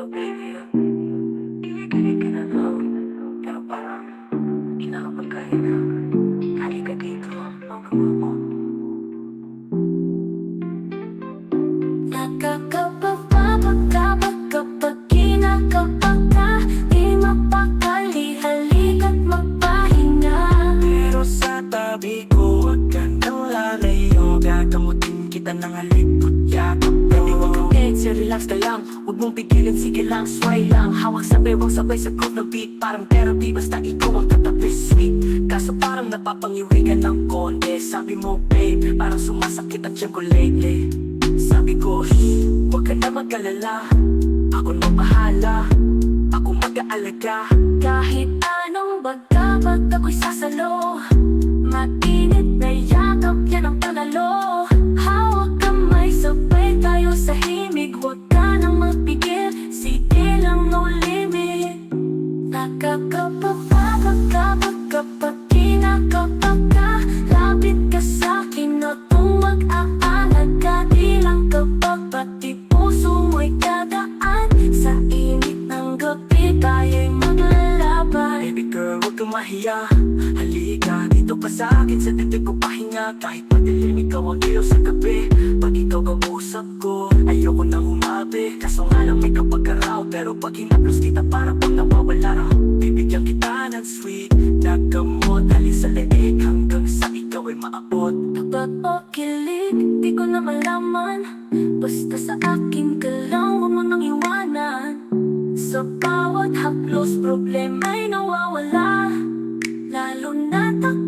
Yo, baby, Galit ka na daw. Pero parang, hindi na. Halika dito, magawa mo. Nakakapagpapagkapag kapag kinakapag ka Di mapakali, halika't magpahinga Pero sa tabi ko, relax ka lang. Huwag mong pigilin, sige lang, sway lang. Hawak sa bewang sabay sa groove ng beat. Parang therapy, basta ikaw ang katabi sweet. Kaso parang napapangiwigan ng konti. Sabi mo babe, parang sumasakit ang tiyan ko lately Sabi ko, shh, huwag ka na mag-alala. Ako na bahala, ako mag-aalaga. Kahit anong bagabag ako'y sasalo. Mainit na yakap, yan ang kapag kinakapag ka Lapit ka sa'kin at kung mag-aanag ka Di lang kapag pati puso mo'y Sa init ng gabi tayo'y maglalaban Baby girl, huwag kang mahiya. Dito ka sa akin Sa dibdib ko pahinga. Kahit madilim, ikaw ang ilaw sa gabi. Pag ikaw kausap ko Ayoko nang umabi Kaso nga lang may kapag-araw. Pero pag hinaplos kita para pang naman Basta sa akin ka lang huwag nang iwanan. Sa bawat haplos problema'y nawawala. Lalo na takot